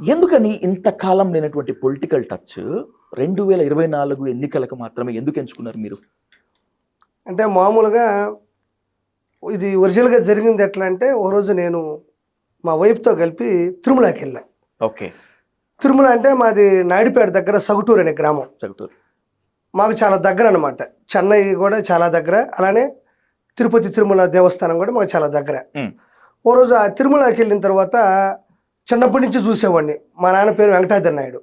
ఎందుకని ఇంతకాలం లేనటువంటి పొలిటికల్ టచ్ రెండు వేల ఇరవై నాలుగు ఎన్నికలకు మాత్రమే ఎందుకు ఎంచుకున్నారు మీరు? అంటే మామూలుగా ఇది ఒరిజినల్గా జరిగింది ఎట్లా అంటే ఓ రోజు నేను మా వైఫ్తో కలిపి తిరుమలకి వెళ్ళా. ఓకే. తిరుమల అంటే మాది నాయుడుపేట దగ్గర సగుటూరు అనే గ్రామం. చెబుతారు మాకు చాలా దగ్గర అనమాట చెన్నై కూడా చాలా దగ్గర అలానే తిరుపతి తిరుమల దేవస్థానం కూడా మాకు చాలా దగ్గర. ఓ రోజు ఆ తిరుమలకి వెళ్ళిన తర్వాత చిన్నప్పటి నుంచి చూసేవాడిని. మా నాన్న పేరు వెంకటాద్రి నాయుడు.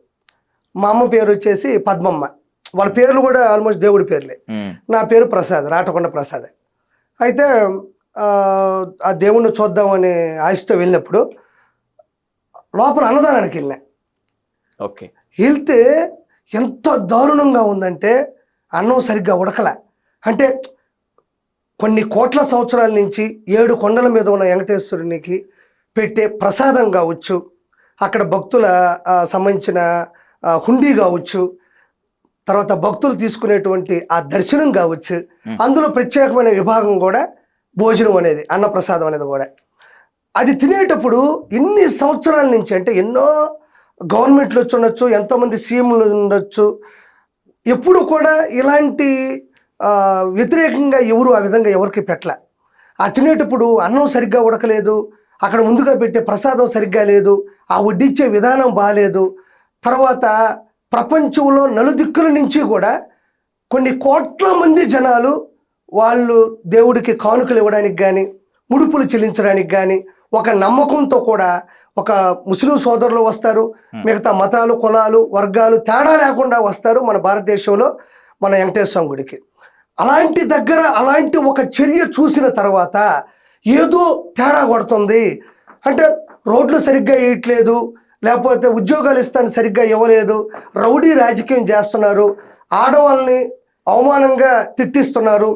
మా అమ్మ పేరు వచ్చేసి పద్మమ్మ. వాళ్ళ పేర్లు కూడా ఆల్మోస్ట్ దేవుడి పేర్లే. నా పేరు ప్రసాద్ రాటకొండ ప్రసాద్. అయితే ఆ, ఆ దేవుణ్ణి చూద్దామనే ఆశతో వెళ్ళినప్పుడు లోపల అన్నదానానికి వెళ్ళినా. ఓకే. వెళ్తే ఎంత దారుణంగా ఉందంటే అన్నం సరిగ్గా ఉడకల. అంటే కొన్ని కోట్ల సంవత్సరాల నుంచి ఏడు కొండల మీద ఉన్న వెంకటేశ్వరునికి పెట్టే ప్రసాదం కావచ్చు అక్కడ భక్తుల సంబంధించిన హుండీ కావచ్చు తర్వాత భక్తులు తీసుకునేటువంటి ఆ దర్శనం కావచ్చు అందులో ప్రత్యేకమైన విభాగం కూడా భోజనం అనేది అన్నప్రసాదం అనేది కూడా. అది తినేటప్పుడు ఎన్ని సంవత్సరాల నుంచి అంటే ఎన్నో గవర్నమెంట్లు వచ్చి ఉండొచ్చు ఎంతోమంది సీఎంలు ఉండొచ్చు ఎప్పుడు కూడా ఇలాంటి వ్యతిరేకంగా ఎవరు ఆ విధంగా ఎవరికి పెట్టలే. ఆ తినేటప్పుడు అన్నం సరిగ్గా ఉడకలేదు అక్కడ ముందుగా పెట్టే ప్రసాదం సరిగ్గా లేదు ఆ వడ్డించే విధానం బాగాలేదు తర్వాత ప్రపంచంలో నలుదిక్కుల నుంచి కూడా కొన్ని కోట్ల మంది జనాలు వాళ్ళు దేవుడికి కానుకలు ఇవ్వడానికి కానీ ముడుపులు చెల్లించడానికి కానీ ఒక నమ్మకంతో కూడా ఒక ముస్లిం సోదరులు వస్తారు. మిగతా మతాలు కులాలు వర్గాలు తేడా లేకుండా వస్తారు మన భారతదేశంలో మన వెంకటేశ్వర గుడికి. అలాంటి దగ్గర అలాంటి ఒక చర్య చూసిన తర్వాత ఏదో తేడా కొడుతుంది. అంటే రోడ్లు సరిగ్గా వేయట్లేదు లేకపోతే ఉద్యోగాలు ఇస్తాను సరిగ్గా ఇవ్వలేదు రౌడీ రాజకీయం చేస్తున్నారు ఆడవాళ్ళని అవమానంగా తిట్టిస్తున్నారు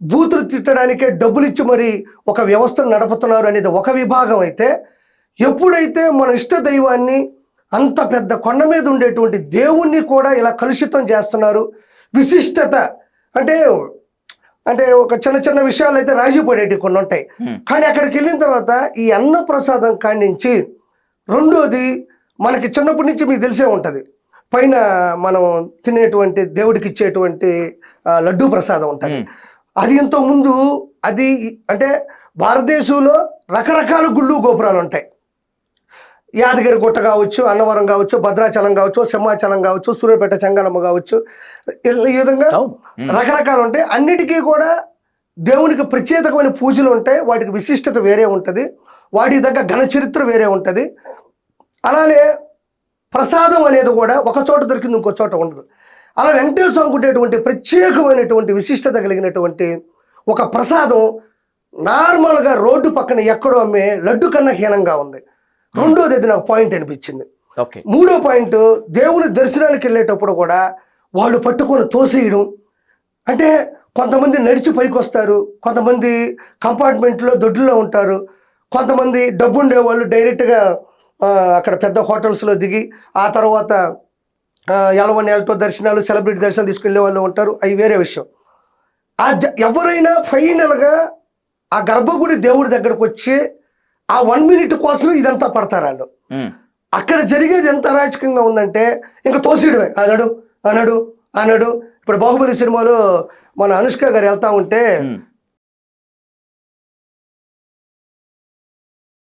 బూతులు తిట్టడానికే డబ్బులు ఇచ్చి మరి ఒక వ్యవస్థను నడుపుతున్నారు అనేది ఒక విభాగం అయితే ఎప్పుడైతే మన ఇష్ట దైవాన్ని అంత పెద్ద కొండ మీద ఉండేటువంటి దేవుణ్ణి కూడా ఇలా కలుషితం చేస్తున్నారు విశిష్టత అంటే అంటే ఒక చిన్న చిన్న విషయాలు అయితే రాజీ పడేటివి కొన్ని ఉంటాయి. కానీ అక్కడికి వెళ్ళిన తర్వాత ఈ అన్న ప్రసాదం కాడి నుంచి రెండోది మనకి చిన్నప్పటి నుంచి మీకు తెలిసే ఉంటుంది. పైన మనం తినేటువంటి దేవుడికి ఇచ్చేటువంటి లడ్డూ ప్రసాదం ఉంటుంది. అది ఇంతకు ముందు అది అంటే భారతదేశంలో రకరకాల గుళ్ళు గోపురాలు ఉంటాయి. యాదగిరి గుట్ట కావచ్చు అన్నవరం కావచ్చు భద్రాచలం కావచ్చు సింహాచలం కావచ్చు సూర్యాపేట చెంగళమ్మ కావచ్చు. ఈ విధంగా. రకరకాలు ఉంటాయి. అన్నిటికీ కూడా దేవునికి ప్రత్యేకమైన పూజలు ఉంటాయి. వాటికి విశిష్టత వేరే ఉంటుంది. వాటి దగ్గర ఘన చరిత్ర వేరే ఉంటుంది. అలానే ప్రసాదం అనేది కూడా ఒక చోట దొరికింది ఇంకో చోట ఉండదు. అలా వెంకటేశ్వర స్వామికి ఉండేటువంటి ప్రత్యేకమైనటువంటి విశిష్టత కలిగినటువంటి ఒక ప్రసాదం నార్మల్గా రోడ్డు పక్కన ఎక్కడో అమ్మే లడ్డు కన్నా హీనంగా ఉంది. రెండోది అది నాకు పాయింట్ అనిపించింది. ఓకే. మూడో పాయింట్ దేవుని దర్శనానికి వెళ్ళేటప్పుడు కూడా వాళ్ళు పట్టుకొని తోసేయడం. అంటే కొంతమంది నడిచి పైకి వస్తారు కొంతమంది కంపార్ట్మెంట్లో దొడ్లో ఉంటారు కొంతమంది డబ్బు ఉండే వాళ్ళు డైరెక్ట్గా అక్కడ పెద్ద హోటల్స్లో దిగి ఆ తర్వాత ఎలవన్ ఎల్టో దర్శనాలు సెలబ్రిటీ దర్శనాలు తీసుకెళ్ళే వాళ్ళు ఉంటారు అవి వేరే విషయం. ఆ ఎవరైనా ఫైనల్గా ఆ గర్భగుడి దేవుడి దగ్గరకు వచ్చి ఆ వన్ మినిట్ కోసం ఇదంతా పడతారు వాళ్ళు. అక్కడ జరిగేది ఎంత అరాచకంగా ఉందంటే ఇంకా తోసిడమే అనడు అనడు అనడు ఇప్పుడు బాహుబలి సినిమాలో మన అనుష్క గారు వెళ్తా ఉంటే.